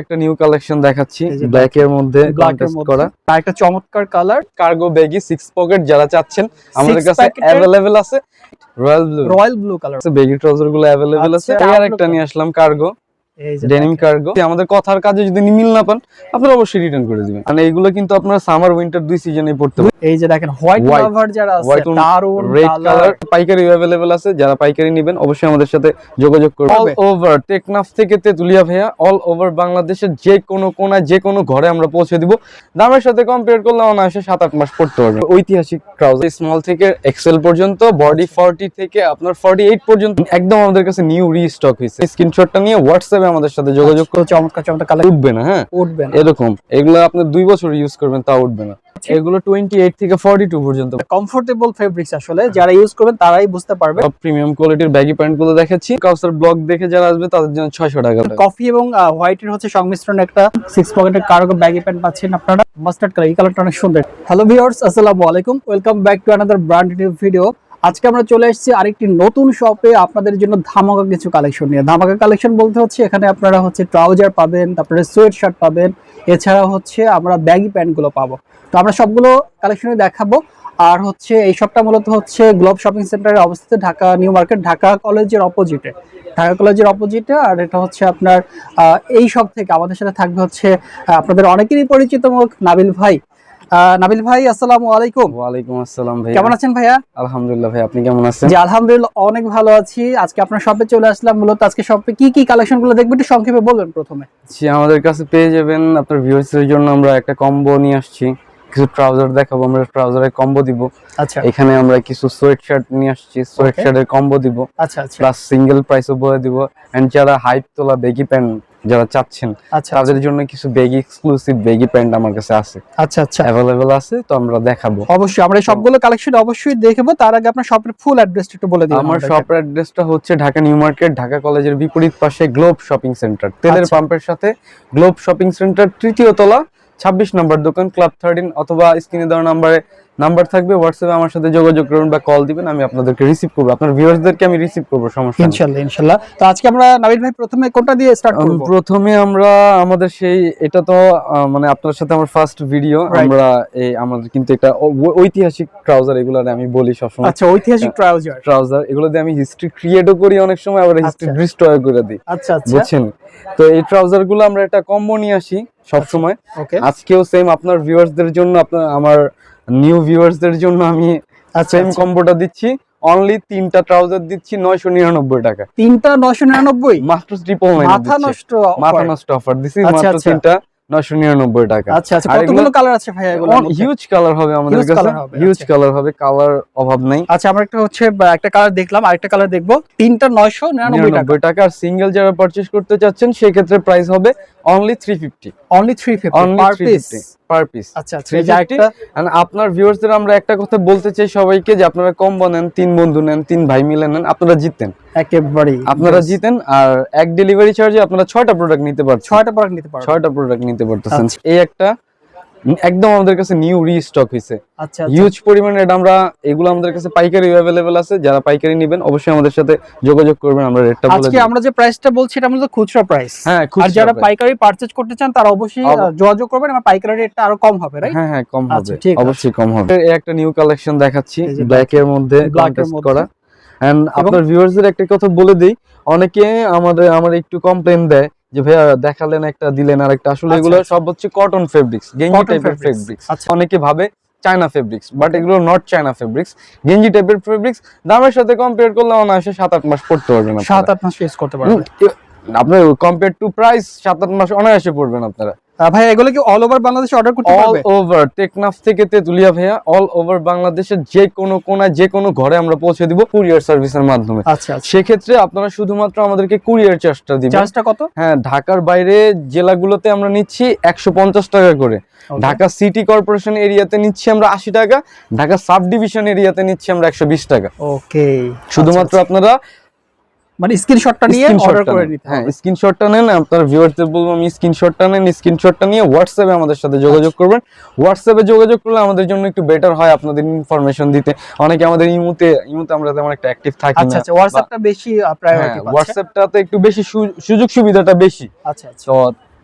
একটা new collection দেখাচ্ছি black এর মধ্যে করা। আর একটা চমৎকার colour cargo baggy six pocket যারা চাচ্ছেন আমাদের কাছে অ্যাভেলেবেল আছে। Royal blue royal blue colour baggy ট্রাউজারগুলো available আছে। আর একটা নিয়ে আসলাম কার্গো ডেনিম কার্গো আমাদের কথার কাজে যদি মিল না পান আপনারা অবশ্যই রিটার্ন করে দিবেন। মানে এইগুলো কিন্তু আপনারা সামার উইন্টার দুই সিজনে পড়তে এই যে দেখেন হোয়াইট লাভার যারা আছে দারুণ রেড কালার পাইকারি অ্যাভেলেবেল আছে যারা পাইকারি নেবেন অবশ্যই আমাদের সাথে যোগাযোগ করবেন। অল ওভার টেকনাফ থেকে তেতুলিয়া ভাইয়া অল ওভার বাংলাদেশের যে কোনো কোনায় যে কোনো ঘরে আমরা পৌঁছে দিব। দামের সাথে কম্পেয়ার করলে অনায়াসে সাত আট মাস পড়তে পারবে ঐতিহাসিক ট্রাউজার স্মল থেকে এক্সেল পর্যন্ত বডি ফর্টি থেকে আপনার ফর্টি এইট পর্যন্ত একদম আমাদের কাছে নিউ রিস্টক হয়েছে। স্ক্রিনশটটা নিয়ে হোয়াটসঅ্যাপে আমাদের সাথে যোগাযোগ তো চমৎকার চমৎকার কালার উঠবে না হ্যাঁ? উঠবে না। এরকম এগুলো আপনি দুই বছর ইউজ করবেন তা উঠবে না। এগুলো টোয়েন্টি এইট থেকে ফর্টি টু পর্যন্ত। কমফোর্টেবল ফেব্রিক্স আসলে যারা ইউজ করবেন তারাই বুঝতে পারবে। প্রিমিয়াম কোয়ালিটির ব্যাগি প্যান্টগুলো দেখাচ্ছি। কাউসার ব্লগ দেখে যারা আসবে তাদের জন্য ছয়শো টাকা কফি এবং হোয়াইটের হচ্ছে সংমিশ্রণ একটা সিক্স পকেটের কার্গো ব্যাগি প্যান্ট পাচ্ছেন আপনারা। মাস্টার্ড কালার এই কালারটা অনেক সুন্দর। হ্যালো ভিউয়ার্স আসসালামু আলাইকুম। Welcome back to another brand new video আজকে আমরা চলে এসেছি আরেকটি নতুন শপে আপনাদের জন্য ধামাকা কিছু কালেকশন নিয়ে। ধামাকা কালেকশন বলতে হচ্ছে এখানে আপনারা হচ্ছে ট্রাউজার পাবেন, তারপরে সোয়েট শার্ট পাবেন এছাড়া হচ্ছে আমরা ব্যাগি প্যান্টগুলো পাবো। তো আমরা সবগুলো কালেকশনে দেখাবো। আর হচ্ছে এই শপটা মূলত হচ্ছে গ্লোব শপিং সেন্টারে অবস্থিত ঢাকা নিউ মার্কেট ঢাকা কলেজের অপোজিটে ঢাকা কলেজের অপোজিটে আর এটা হচ্ছে আপনার এই সব থেকে আমাদের সাথে থাকবে হচ্ছে আপনাদের অনেকেরই পরিচিত মুখ নাবিল ভাই। নাবিল ভাই আসসালামু আলাইকুম। ওয়ালাইকুম আসসালাম ভাই কেমন আছেন ভাইয়া? আলহামদুলিল্লাহ ভাই আপনি কেমন আছেন? জি আলহামদুলিল্লাহ অনেক ভালো আছি। আজকে আপনার শপে চলে আসলাম মূলত। আজকে শপে কি কি কালেকশনগুলো দেখবেন একটু সংক্ষেপে বলবেন প্রথমে। জি, আমাদের কাছে পেয়ে যাবেন আপনার ভিউয়ার্স এর জন্য আমরা একটা কম্বো নিয়ে আসছি। কিছু ট্রাউজার দেখাবো আমরা ট্রাউজারের কম্বো দিব। আচ্ছা। এখানে আমরা কিছু সোয়েট শার্ট নিয়ে আসছি। সোয়েট শার্টের কম্বো দিব। আচ্ছা আচ্ছা। প্লাস সিঙ্গেল প্রাইসও বলে দিব। এন্ড যারা হাইট তোলা বেগি প্যান্ট যারা চাচ্ছেন আচ্ছা। তাদের জন্য কিছু বেগি এক্সক্লুসিভ বেগি প্যান্ট আমার কাছে আছে। আচ্ছা আচ্ছা। অ্যাভেলেবেল আছে তো আমরা দেখাবো। অবশ্যই আমরা সবগুলো কালেকশন অবশ্যই দেখব। তার আগে আপনার শপের ফুল অ্যাড্রেসটা একটু বলে দিন আমার শপের অ্যাড্রেসটা হচ্ছে ঢাকা নিউ মার্কেট ঢাকা কলেজের বিপরীত পাশে গ্লোব শপিং সেন্টার তেলের আচ্ছা। পাম্পের সাথে গ্লোব শপিং সেন্টার তৃতীয় তলা। ছাব্বিশ নম্বর দোকান ক্লাব থার্টিন অথবা স্ক্রিনে দেওয়া নাম্বারে নাম্বার থাকবে হোয়াটসঅ্যাপে আমার সাথে যোগাযোগ করুন বা কল দিবেন আমি আপনাদেরকে রিসিভ করব। আপনার ভিউয়ার্সদেরকে আমি রিসিভ করব সমস্যা। ইনশাল্লাহ ইনশাল্লাহ। তো আজকে আমরা নাবিল ভাই প্রথমে কোনটা দিয়ে স্টার্ট করব? প্রথমে আমরা আমাদের সেই এটা তো মানে আপনার সাথে আমার ফার্স্ট ভিডিও আমরা এই আমাদের কিন্তু এটা ঐতিহাসিক ট্রাউজার এগুলো আমি বলি সবসময়। আচ্ছা ঐতিহাসিক ট্রাউজার ট্রাউজার এগুলো দিয়ে আমি হিস্ট্রি ক্রিয়েটও করি অনেক সময় আবার হিস্ট্রি আচ্ছা। ডিস্ট্রয় করে দিই। আচ্ছা আচ্ছা। বুঝছেন? তো এই ট্রাউজারগুলো আমরা একটা কম্বো নিয়ে আসি সবসময়। আজকেও সেম আপনার ভিউয়ার্সদের জন্য আপনার আমার নিউ ভিউয়ার্সদের জন্য আমি আচ্ছা সেম কম্বোটা দিচ্ছি। অনলি তিনটা ট্রাউজার দিচ্ছি নয়শো নিরানব্বই টাকা। তিনটা নয়শো নিরানব্বই? মাত্র ট্রিপল মাথা নষ্ট মাথা। নষ্ট অফার আচ্ছা, মাত্র আচ্ছা। তিনটা। নয়শো নিরানব্বই টাকা। আচ্ছা আচ্ছা কতগুলো কালার আছে ভাই এগুলো হিউজ কালার হবে আমাদের কাছে। হিউজ আচ্ছা। কালার হবে কালার অভাব নাই। আচ্ছা আমরা একটা হচ্ছে একটা কালার দেখলাম আরেকটা কালার দেখব। তিনটা নয়শো নিরানব্বই টাকা। টাকা। আর সিঙ্গেল যারা পারচেজ করতে চাচ্ছেন সেই ক্ষেত্রে প্রাইস হবে only three fifty only three fifty only per piece per piece আচ্ছা আচ্ছা 350 And আপনার ভিউয়ার্সদের আমরা একটা কথা বলতে চাই সবাইকে যে আপনারা কম্বো নেন তিন বন্ধু নেন তিন ভাই মিলে নেন আপনারা জিতেন। একেবারে আপনারা জিতেন আর এক ডেলিভারি চার্জে আপনারা ছয়টা প্রোডাক্ট নিতে পারছেন ছয়টা প্রোডাক্ট নিতে পারবেন। ছয়টা প্রোডাক্ট নিতে পারতেছেন। আচ্ছা। এই একটা একদম আমাদের কাছে নিউ রিস্টক হয়েছে আচ্ছা আচ্ছা। হিউজ পরিমাণে এটা আমরা এগুলো আমাদের কাছে পাইকারি অ্যাভেলেবেল আছে যারা পাইকারি নেবেন অবশ্যই আমাদের সাথে যোগাযোগ করবেন আমরা রেটটা বলে আজকে আমরা যে প্রাইসটা বলছি এটা মূলত খুচরা প্রাইস হ্যাঁ আর যারা পাইকারি পারচেজ করতে চান তারা অবশ্যই যোগাযোগ করবেন আমার পাইকারি রেটটা আরও কম হবে রাইট হ্যাঁ হ্যাঁ কম আচ্ছা, হবে। ঠিক অবশ্যই কম হবে। এই একটা নিউ কালেকশন দেখাচ্ছি ব্ল্যাক এর মধ্যে কন্ট্রাস্ট করা। এন্ড আপনার ভিউয়ার্সদের একটা কথা বলে দেই অনেকে আমাদের আমার একটু কমপ্লেন দেয় যে ভাইয়া দেখালেন একটা দিলেন আর একটা আসলে আচ্ছা, এগুলো আচ্ছা। সব হচ্ছে কটন ফেব্রিক্স গেঞ্জি টাইপের ফেব্রিক্স আচ্ছা। অনেকে ভাবে চায়না ফেব্রিক্স বাট এগুলো নট চায়না ফেব্রিক্স গেঞ্জি টাইপের ফেব্রিক্স দামের সাথে কম্পেয়ার করলে অনায়াসে সাত আট মাস পড়তে পারবেন সাত আট মাস ফেস করতে পারবেন। আপনার কম্পেয়ার টু প্রাইস সাত আট মাস অনায়াসে পড়বেন আপনারা। ভাই এগুলো কি অল ওভার বাংলাদেশে অর্ডার করতে অল ওভার টেকনাফ থেকে তেতুলিয়া ভাইয়া অল ওভার বাংলাদেশের যে কোনো কোনায় যে কোনো ঘরে আমরা পৌঁছে দিব কুরিয়ার সার্ভিসের মাধ্যমে। আচ্ছা আচ্ছা। সেক্ষেত্রে আপনারা শুধুমাত্র আমাদেরকে কুরিয়ার চার্জটা দিবেন। চার্জটা কত? হ্যাঁ ঢাকার বাইরে জেলাগুলোতে আমরা নিচ্ছি একশো পঞ্চাশ টাকা করে। ঢাকা সিটি কর্পোরেশন এরিয়াতে নিচ্ছি আমরা আশি টাকা ঢাকা সাব ডিভিশন এরিয়াতে নিচ্ছি আমরা একশো বিশ টাকা। ওকে শুধুমাত্র আপনারা মানে স্ক্রিনশটটা নিয়ে অর্ডার করে নিতে হ্যাঁ স্ক্রিনশটটা নেন আপনার ভিউয়ারদের বলব আমি স্ক্রিনশটটা নেন স্ক্রিনশটটা নিয়ে হোয়াটসঅ্যাপে আমাদের সাথে যোগাযোগ করবেন। হোয়াটসঅ্যাপে যোগাযোগ করলে আমাদের জন্য একটু বেটার হয় আপনাদের ইনফরমেশন দিতে। অনেকে আমাদের ইমুতে ইমুতে আমরা তেমন একটা অ্যাক্টিভ থাকি আচ্ছা না আচ্ছা হোয়াটসঅ্যাপটা বেশি হ্যাঁ প্রায়োরিটি পাচ্ছে। হোয়াটসঅ্যাপটাতে একটু বেশি সুযোগ সুবিধাটা বেশি। আচ্ছা আচ্ছা। তো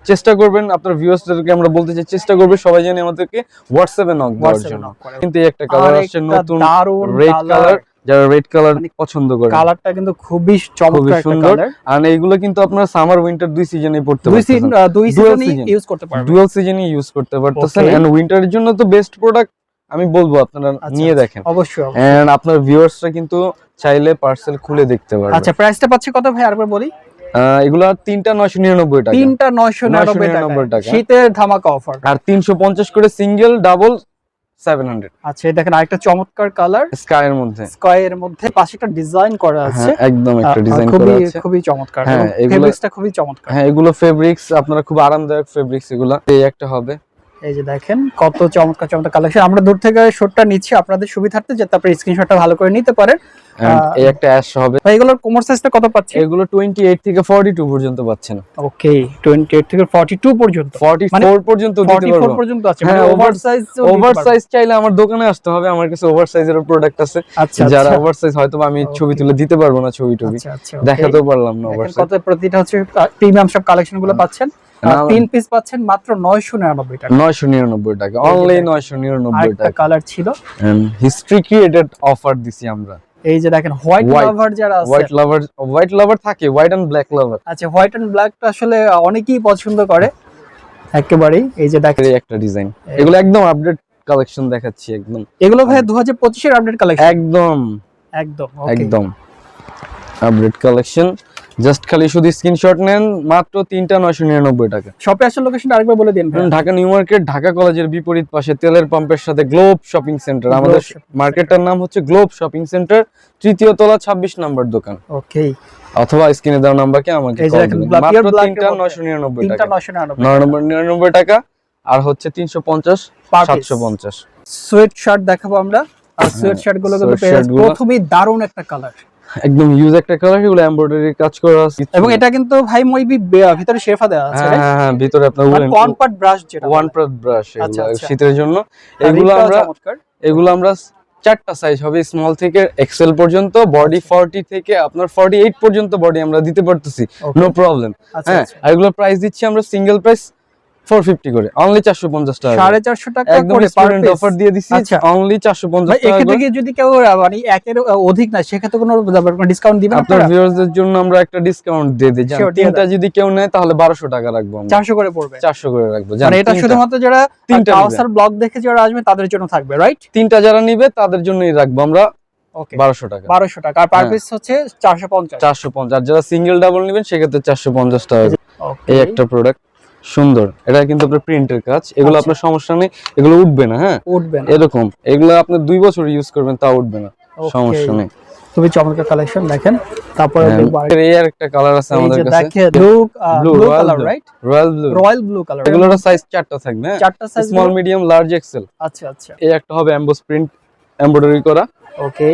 চেষ্টা করবেন আপনার ভিউয়ার্সদেরকে আমরা বলতে চাই চেষ্টা করবে সবাই জানি আমাদেরকে হোয়াটসঅ্যাপে নক দেওয়ার জন্য। কিন্তু একটা কালার আসছে নতুন রেড কালার যারা রেড কালার মানে পছন্দ করে। কালারটা কিন্তু খুবই চমৎকার সুন্দর। আর এইগুলো কিন্তু আপনার সামার উইন্টার দুই সিজনে পড়তে দুই সিজন দুই ইউজ করতে পারবেন। ডুয়াল সিজনে ইউজ করতে পারতেছেন। এন্ড উইন্টারের জন্য তো বেস্ট প্রোডাক্ট আমি বলব আপনারা আচ্ছা, নিয়ে আচ্ছা। দেখেন। অবশ্যই। এন্ড আপনার ভিউয়ার্সরা কিন্তু চাইলে পার্সেল খুলে দেখতে পারবে। আচ্ছা প্রাইসটা পাচ্ছে কত ভাই? আরেকবার বলি। এগুলো তিনটা নয়শো নিরানব্বই টাকা। তিনটা নয়শো নিরানব্বই 999 টাকা টাকা। শীতের ধামাকা অফার আর তিনশো পঞ্চাশ করে সিঙ্গেল ডাবল সেভেন হান্ড্রেড আচ্ছা এই দেখেন আরেকটা চমৎকার কালার মধ্যে। মধ্যে পাশে একটা ডিজাইন করা আছে। হ্যাঁ একদম একটা ডিজাইন খুবই করা আছে। খুবই চমৎকার। হ্যাঁ, এগুলো- খুবই চমৎকার। হ্যাঁ এগুলো ফেব্রিক্স আপনারা খুব আরামদায়ক ফেব্রিক্স এগুলো। এই একটা হবে। এই যে দেখেন কত চমৎকার চমৎকার কালেকশন আমরা দূর থেকে শটটা নিচ্ছি আপনাদের সুবিধার্থে যাতে আপনি স্ক্রিনশটটা ভালো করে নিতে পারেন। এই একটা অ্যাশ হবে। ভাই এগুলোর কোমর সাইজটা কত পাচ্ছি এগুলো টোয়েন্টি এইট থেকে ফর্টি টু পর্যন্ত পাচ্ছেন। ওকে 28 থেকে 42 পর্যন্ত। ফর্টি মানে ফোর পর্যন্ত দিতে পারব। 44 পর্যন্ত আছে। হ্যাঁ, মানে over- over size over size চাইলে আমার দোকানে আসতে হবে। আমার কাছে ওভার সাইজের প্রোডাক্ট আছে। আচ্ছা যারা আচ্ছা। ওভার সাইজ হয়তো আমি ছবি তুলে দিতে পারব না ছবি টবি আচ্ছা। দেখাতেও পারলাম না ওভার দেখেন সাইজ কত প্রতিটা হচ্ছে প্রিমিয়াম সব কালেকশনগুলো পাচ্ছেন। তিন পিস পাচ্ছেন মাত্র 999 টাকা। নয়শো নিরানব্বই টাকা। এই অনলি দেখেন। নয়শো নিরানব্বই আরেকটা টাকা। কালার ছিল। হিস্ট্রি ক্রিয়েটেড অফার দিছি আমরা। এই যে দেখেন হোয়াইট. লাভার যারা আছে হোয়াইট লাভার হোয়াইট লাভার থাকে হোয়াইট এন্ড ব্ল্যাক লাভার আচ্ছা হোয়াইট এন্ড ব্ল্যাকটা আসলে অনেকেই পছন্দ করে। একেবারেই এই যে দেখেন। একটা ডিজাইন এগুলো একদম আপডেট কালেকশন দেখাচ্ছি একদম। এগুলো ভাই 2025 এর আপডেট কালেকশন একদম। একদম একদম। আপডেট কালেকশন জাস্ট খালি শুধু স্ক্রিনশট নেন মাত্র তিনটা নয়শো নিরানব্বই টাকা। শপে আসার লোকেশনটা আরেকবার বলে দিন ঢাকা নিউ মার্কেট ঢাকা কলেজের বিপরীত পাশে তেলের পাম্পের সাথে গ্লোব শপিং সেন্টার। আমাদের মার্কেটটার নাম হচ্ছে গ্লোব শপিং সেন্টার তৃতীয় তলা ছাব্বিশ নাম্বার দোকান। ওকে অথবা স্ক্রিনে দেওয়া নাম্বারকে আমাকে মাত্র তিনটা নয়শো নিরানব্বই টাকা। নয় নম্বর নিরানব্বই টাকা আর হচ্ছে তিনশো পঞ্চাশ। সাতশো পঞ্চাশ। সোয়েট শার্ট দেখাবো আমরা। আর সোয়েট শার্টগুলো কিন্তু। প্রথমেই দারুণ একটা কালার একদম ইউজ একটা কালার এগুলো এমব্রয়ডারি কাজ করা আছে। এবং এটা কিন্তু ভাই মইবি ভিতরে শেফা দেওয়া আছে হ্যাঁ হ্যাঁ হ্যাঁ ভিতরে আপনার ওয়ান পার্ট ব্রাশ যেটা ওয়ান প্রাত ব্রাশ আচ্ছা, এগুলো আচ্ছা। শীতের জন্য। এগুলো আমরা এগুলো আমরা চারটা সাইজ হবে স্মল থেকে এক্সেল পর্যন্ত বডি ফর্টি থেকে আপনার ফর্টি এইট পর্যন্ত বডি আমরা দিতে পারতেছি। নো প্রবলেম আচ্ছা হ্যাঁ আচ্ছা। আর এগুলোর প্রাইস দিচ্ছি আমরা সিঙ্গেল প্রাইস ফোর ফিফটি করে অনলি চারশো পঞ্চাশ টাকা টাকা একদম করে স্টুডেন্ট অফার দিয়ে আচ্ছা। অনলি চারশো পঞ্চাশ ভাই টাকা এক্ষেত্রে করে। কি যদি কেউ মানে একের অধিক না সেক্ষেত্রে কোনো ডিসকাউন্ট দিবেন আপনারা ভিউয়ারদের জন্য আমরা একটা ডিসকাউন্ট দিয়ে দিই। তিনটা যদি কেউ নেয় তাহলে বারোশো টাকা রাখব আমরা। চারশো করে পড়বে। চারশো করে রাখব। মানে এটা শুধুমাত্র যারা তিনটা কাউসার ব্লগ দেখে যারা আসবে তাদের জন্য থাকবে রাইট তিনটা যারা নিবে তাদের জন্যই রাখব আমরা ওকে টাকা। টাকা। আর পার হ্যাঁ। পিস হচ্ছে আর যারা সিঙ্গেল ডাবল নেবেন সেক্ষেত্রে চারশো পঞ্চাশ টাকা এই একটা প্রোডাক্ট সুন্দর। এটা কিন্তু আপনার প্রিন্টের কাজ। এগুলো আচ্ছা। আপনার সমস্যা নেই। এগুলো উঠবে না হ্যাঁ? উঠবে না। এরকম। এগুলো আপনি দুই বছর ইউজ করবেন তা উঠবে না। সমস্যা নেই। খুবই চমৎকার কালেকশন দেখেন। তারপরে হ্যাঁ। এই আর একটা কালার আছে আমাদের কাছে। দেখে blue blue colour right royal blue royal blue colour এগুলোর সাইজ চারটা থাকবে হ্যাঁ? চারটা size small medium large XL আচ্ছা আচ্ছা। এই একটা হবে এমবোস প্রিন্ট এমব্রয়ডারি করা। ওকে।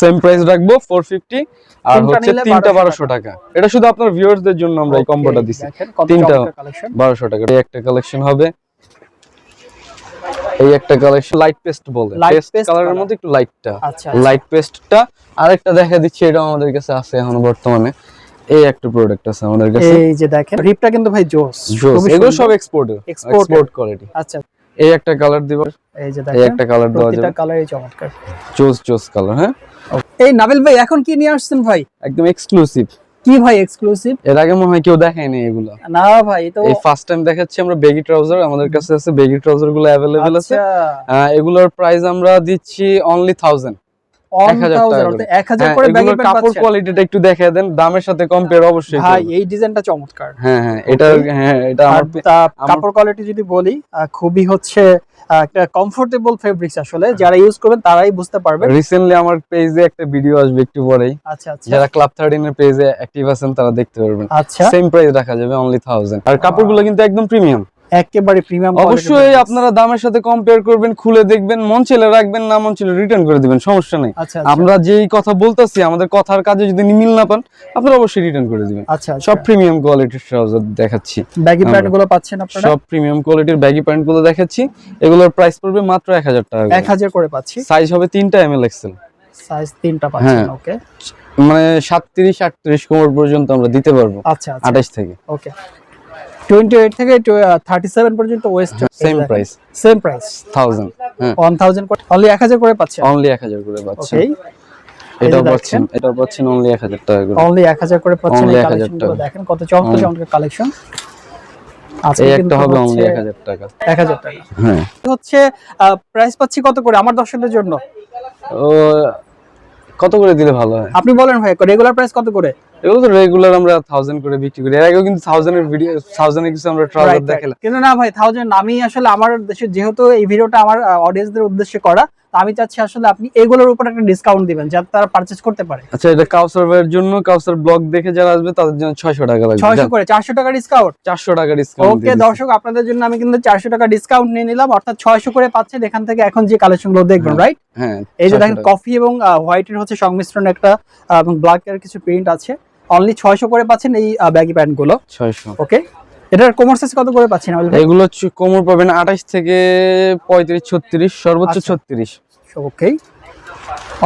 সেম প্রাইস রাখব ফোর ফিফটি আর হচ্ছে তিনটা 1200 টাকা। এটা শুধু আপনার ভিউয়ার্সদের জন্য আমরা এই কম্বোটা দিছি। তিনটা। চমৎকার কালেকশন বারোশো টাকা। এই একটা কালেকশন হবে। এই একটা কালেকশন লাইট পেস্ট বলে। পেস্ট কালারের মধ্যে একটু লাইটটা আচ্ছা লাইট পেস্টটা আরেকটা দেখা দিচ্ছি এটা আমাদের কাছে আছে এখন বর্তমানে। এই একটা প্রোডাক্ট আছে আমাদের কাছে। এই যে দেখেন রিপটা কিন্তু ভাই জোস। জোস। এগুলো সব Exported। এক্সপোর্ট কোয়ালিটি আচ্ছা। এই একটা কালার দিব। এই যে এই একটা কালার দেওয়া যাবে যাবে। কালারই চমৎকার। চোজ চোজ কালার হ্যাঁ? এই নাবিল ভাই এখন কি নিয়ে আসছেন ভাই? একদম এক্সক্লুসিভ কি ভাই এক্সক্লুসিভ এর আগে মনে হয় কেউ দেখায়নি এগুলো। না ভাই তো এই ফার্স্ট টাইম দেখাচ্ছি আমরা বেগি ট্রাউজার আমাদের কাছে আছে বেগি ট্রাউজারগুলো অ্যাভেলেবেল আছে। আচ্ছা আহ, এগুলোর প্রাইস আমরা দিচ্ছি অনলি থাউজেন্ড 1000 টাকা 1000 করে। 1000 করে ব্যাগি এগুলোর প্যান্ট কাপড় কোয়ালিটিটা একটু দেখে দেন দামের সাথে কম্পেয়ার অবশ্যই ভাই এই ডিজাইনটা চমৎকার। হ্যাঁ হ্যাঁ এটা হ্যাঁ এটা আর আমার তা- আমার- কাপড় কোয়ালিটি যদি বলি খুবই হচ্ছে একটা কমফোর্টেবল ফেব্রিক্স আসলে। যারা ইউজ করবেন তারাই বুঝতে পারবেন। রিসেন্টলি আমার পেজে একটা ভিডিও আসবে একটু পরেই। আচ্ছা আচ্ছা। যারা ক্লাব থার্টিন এর পেজে অ্যাক্টিভ আছেন তারা দেখতে পারবেন। আচ্ছা। সেম প্রাইস রাখা যাবে অনলি থাউজেন্ড আর কাপড়গুলো কিন্তু একদম প্রিমিয়াম একেবারে প্রিমিয়াম অবশ্যই আপনারা দামের সাথে কম্পেয়ার করবেন খুলে দেখবেন মন ছেলে রাখবেন না মন ছেলে রিটার্ন করে দিবেন সমস্যা নেই। আচ্ছা আমরা যেই কথা বলতেছি আমাদের কথার কাজে যদি মিল না পান আপনারা অবশ্যই রিটার্ন করে দিবেন। আচ্ছা সব প্রিমিয়াম কোয়ালিটির ট্রাউজার দেখাচ্ছি ব্যাগি প্যান্টগুলো পাচ্ছেন আপনারা? সব প্রিমিয়াম কোয়ালিটির ব্যাগি প্যান্টগুলো দেখাচ্ছি। এগুলোর প্রাইস পড়বে মাত্র এক হাজার টাকা এক হাজার করে পাচ্ছি। সাইজ হবে তিনটা এম এল এক্সেল সাইজ পাচ্ছেন হ্যাঁ। ওকে মানে সাতত্রিশ আটত্রিশ কোমর পর্যন্ত আমরা দিতে পারব। আচ্ছা আচ্ছা। আঠাশ থেকে। ওকে টোয়েন্টি এইট থেকে থার্টি সেভেন পর্যন্ত waist same price same price thousand one thousand only এক হাজার করে পাচ্ছে অনলি এক হাজার করে পাচ্ছেন। এটাও পাচ্ছেন এটাও পাচ্ছেন অনলি এক হাজার টাকা করে। অনলি এক হাজার করে পাচ্ছেন এই 1000 কালেকশনগুলো দেখেন কত চমৎকার চমৎকার কালেকশন এই একটা হবে অনলি এক হাজার টাকা। এক হাজার টাকা। হ্যাঁ। হচ্ছে প্রাইস পাচ্ছি কত করে? আমার দর্শকদের জন্য। ও কত করে দিলে ভালো হয়? আপনি বলেন ভাই রেগুলার প্রাইস কত করে? এগুলো তো রেগুলার আমরা থাউজেন্ড করে বিক্রি করি। এর আগেও কিন্তু 1000 এর ভিডিও 1000 এর কিছু আমরা ট্রাউজার. দেখালাম। কিন্তু না ভাই থাউজেন্ড আমি আসলে আমার দেশে যেহেতু এই ভিডিওটা আমার অডিয়েন্সদের উদ্দেশ্যে করা তো আমি চাচ্ছি আসলে আপনি এগুলোর উপর একটা ডিসকাউন্ট দিবেন যাতে তারা পারচেজ করতে পারে। আচ্ছা এটা কাউসারওয়ের জন্য কাউসার ব্লগ দেখে যারা আসবে তাদের জন্য 600 টাকা লাগবে। 600 করে 400 টাকা ডিসকাউন্ট 400 টাকা ডিসকাউন্ট ওকে দর্শক আপনাদের জন্য আমি কিন্তু 400 টাকা ডিসকাউন্ট নিয়ে নিলাম অর্থাৎ 600 করে পাচ্ছেন এখান থেকে এখন যে কালেকশনগুলো দেখবেন হ্যাঁ, রাইট হ্যাঁ এই যে দেখেন কফি এবং হোয়াইটের হচ্ছে সংমিশ্রণ একটা এবং ব্ল্যাক এর কিছু প্রিন্ট আছে। অনলি 600 করে পাচ্ছেন এই ব্যাগি প্যান্টগুলো। 600 ওকে এটার কোমর সাইজ কত করে পাচ্ছেন? এগুলো কোমর পাবেন 28 থেকে 35 36 সর্বোচ্চ আচ্ছা। 36 Okay.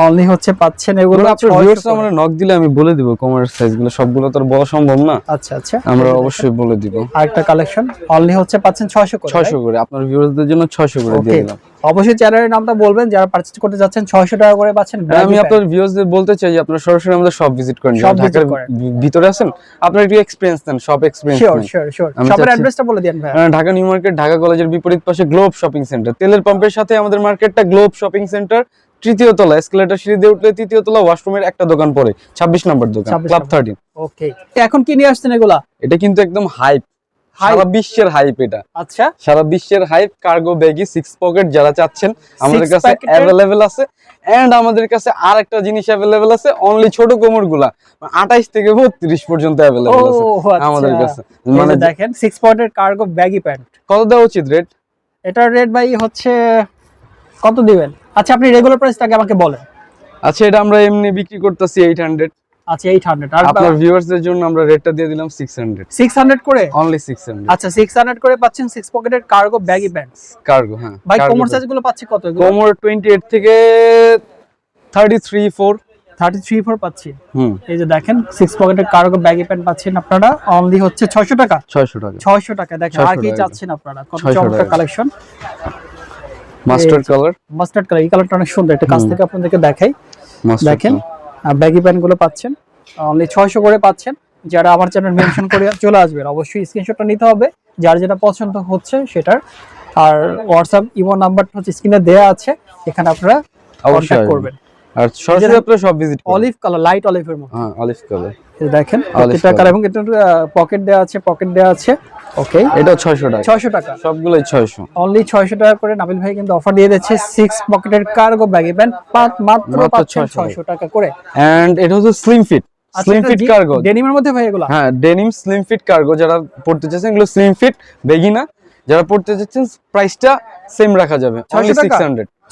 অনলি হচ্ছে পাচ্ছেন এগুলো আপনার ভিউয়ার্স আমরা নক দিলে আমি বলে দিব কোমরের সাইজগুলো সবগুলো তো বলা সম্ভব না। আচ্ছা আচ্ছা। আমরা অবশ্যই বলে দিব। আরেকটা কালেকশন অনলি হচ্ছে পাচ্ছেন ছয়শো করে ছয়শো করে আপনার ভিউয়ার্সদের জন্য ছয়শো করে দিয়ে দিলাম। অবশ্যই চ্যানেলের নামটা বলবেন যারা পারচেজ করতে যাচ্ছেন ছয়শো টাকা করে পাচ্ছেন আমি আপনার ভিউয়ার্সদের বলতে চাই যে আপনারা সরাসরি আমাদের সব ভিজিট করেন সব visit ঢাকার করেন। ভিতরে আছেন আপনারা একটু এক্সপিরিয়েন্স নেন সব এক্সপিরিয়েন্স শিওর শিওর শিওর শপের অ্যাড্রেসটা বলে দিন ভাই ঢাকা নিউ মার্কেট ঢাকা কলেজের বিপরীত পাশে গ্লোব শপিং সেন্টার তেলের পাম্পের সাথে আমাদের মার্কেটটা গ্লোব শপিং সেন্টার তৃতীয় তলা এসকেলেটর সিঁড়ি দিয়ে উঠলে তৃতীয় তলা ওয়াশরুমের একটা দোকান পড়ে ছাব্বিশ নম্বর দোকান ক্লাব নম্বর। থার্টিন ওকে এখন কি নিয়ে আসছেন এগুলা? এটা কিন্তু একদম হাইপ সারা বিশ্বের হাইপ এটা। আচ্ছা। সারা বিশ্বের hype cargo baggy six pocket যারা চাচ্ছেন আমাদের কাছে অ্যাভেলেবেল আছে। এন্ড আমাদের কাছে আর একটা জিনিস অ্যাভেলেবেল আছে অনলি ছোট কোমরগুলা আঠাইশ থেকে বত্রিশ পর্যন্ত ও অ্যাভেলেবেল আছে আচ্ছা। আমাদের কাছে। মানে দেখেন সিক্স পয়েন্টের কার্গো ব্যাগি প্যান্ট কত দেওয়া উচিত রেট এটার রেট ভাই হচ্ছে কত দিবেন? আচ্ছা আপনি রেগুলার প্রাইসটাকে আমাকে বলেন। আচ্ছা এটা আমরা এমনি বিক্রি করতেছি এইট হান্ড্রেড আচ্ছা এইট হান্ড্রেড আর আপনার ভিউয়ার্সদের জন্য আমরা রেটটা দিয়ে দিলাম সিক্স হান্ড্রেড সিক্স হান্ড্রেড করে? অনলি সিক্স হান্ড্রেড আচ্ছা সিক্স হান্ড্রেড করে পাচ্ছেন সিক্স পকেটের কার্গো ব্যাগি প্যান্ট কার্গো হ্যাঁ ভাই কোমর সাইজগুলো পাচ্ছি কত কোমর টোয়েন্টি এইট থেকে thirty three four thirty three four পাচ্ছি। হুম। এই যে দেখেন সিক্স পকেটের কার্গো ব্যাগি প্যান্ট পাচ্ছেন আপনারা। অনলি হচ্ছে ছয়শো টাকা। ছয়শো টাকা। ছয়শো টাকা। দেখেন 600 আর কি চাচ্ছেন আপনারা? কত চমৎকার collection master colour mustard colour এই কালারটা অনেক সুন্দর। একটা কাছ থেকে আপনাদেরকে দেখাই। দেখেন ব্যাগি প্যান্টগুলো পাচ্ছেন। অনলি ছয়শো করে পাচ্ছেন। যারা আমার চ্যানেল মেনশন করে চলে আসবেন অবশ্যই স্ক্রিনশটটা নিতে হবে। যার যেটা পছন্দ হচ্ছে সেটার। আর হোয়াটসঅ্যাপ ইমো নাম্বারটা হচ্ছে স্ক্রিনে দেওয়া আছে। এখানে আপনারা অবশ্যই করবেন। আর সরাসরি আপনারা সব ভিজিট অলিভ কালার লাইট অলিভের মতো হ্যাঁ অলিভ কালার দেখেন প্রত্যেকটা কালার এবং এটা পকেট দেওয়া আছে পকেট দেওয়া আছে। ওকে এটা ছয়শো টাকা। ছয়শো টাকা। সবগুলোই ছয়শো। অনলি ছয়শো টাকা করে নাবিল ভাই কিন্তু অফার দিয়ে দিচ্ছে পকেটের কার্গো ব্যাগি প্যান্ট মাত্র মাত্র 600 টাকা। করে। এন্ড এটা হচ্ছে slim fit slim fit cargo ডেনিমের মধ্যে ভাই এগুলা? হ্যাঁ ডেনিম স্লিম ফিট কার্গো যারা পড়তে চাচ্ছেন এগুলো স্লিম ফিট বেগিনা যারা পড়তে চাচ্ছেন প্রাইসটা সেম রাখা যাবে। 600 অনলি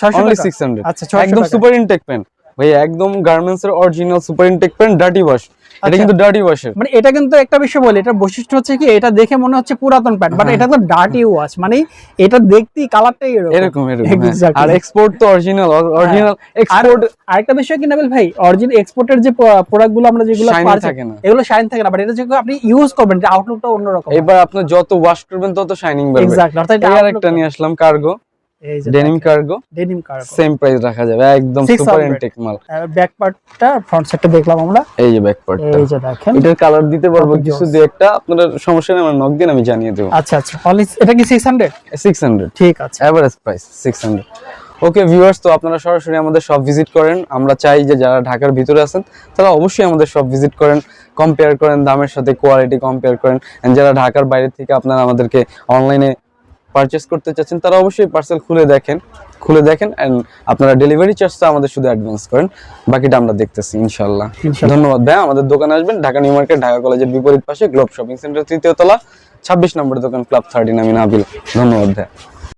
600 অনলি 600 আচ্ছা, একদম সুপার ইনটেক পেন ভাই একদম গার্মেন্টস এর অরিজিনাল সুপার ইনটেক পেন ডার্টি ওয়াশ এটা আচ্ছা। কিন্তু ডার্টি ওয়াশের মানে এটা কিন্তু একটা বিষয় বলি এটা বৈশিষ্ট্য হচ্ছে কি এটা দেখে মনে হচ্ছে পুরাতন প্যান্ট বাট। এটা তো ডার্টি ওয়াশ মানে এটা দেখতেই কালারটাই এরকম এরকম হ্যাঁ। আর এক্সপোর্ট তো অরিজিনাল অরিজিনাল এক্সপোর্ট আরেকটা বিষয় কি নাবিল ভাই অরিজিনাল এক্সপোর্টের যে প্রোডাক্টগুলো আমরা যেগুলো থাকে না। এগুলো শাইন থাকে না বাট এটা যখন আপনি ইউজ করবেন যে আউটলুকটা অন্যরকম এবার আপনি যত ওয়াশ করবেন তত শাইনিং বাড়বে এক্স্যাক্টলি অর্থাৎ এটা আরেকটা নিয়ে আসলাম cargo denim cargo denim cargo same price রাখা যাবে একদম 600 সুপার ইনটেক মাল। ব্যাক পার্টটা ফ্রন্ট সাইডটা দেখলাম আমরা। এই যে ব্যাক পার্টটা এই যে দেখেন। এটার কালার দিতে পারব কিছু। একটা আপনার সমস্যা নেই আমার নক দিন আমি জানিয়ে দেবো। আচ্ছা আচ্ছা। অনলি এটা কি 600 সিক্স হান্ড্রেড ঠিক আছে। Average price six hundred okay viewers তো আপনারা সরাসরি আমাদের সব ভিজিট করেন। আমরা চাই যে যারা ঢাকার ভিতরে আছেন তারা অবশ্যই আমাদের সব ভিজিট করেন কম্পেয়ার করেন দামের সাথে কোয়ালিটি কম্পেয়ার করেন। যারা ঢাকার বাইরে থেকে আপনারা আমাদেরকে অনলাইনে পারচেস করতে চাচ্ছেন তারা অবশ্যই পার্সেল খুলে দেখেন খুলে দেখেন অ্যান্ড আপনারা ডেলিভারি চার্জ চার্জটা আমাদের শুধু অ্যাডভান্স করেন বাকিটা আমরা দেখতেছি ইনশাল্লাহ ধন্যবাদ ভাই আমাদের দোকানে আসবেন ঢাকা নিউ মার্কেট ঢাকা কলেজের বিপরীত পাশে গ্লোব শপিং সেন্টার তৃতীয় তলা ছাব্বিশ নম্বর দোকান ক্লাব থার্টিন আমি নাবিল। ধন্যবাদ ভাই।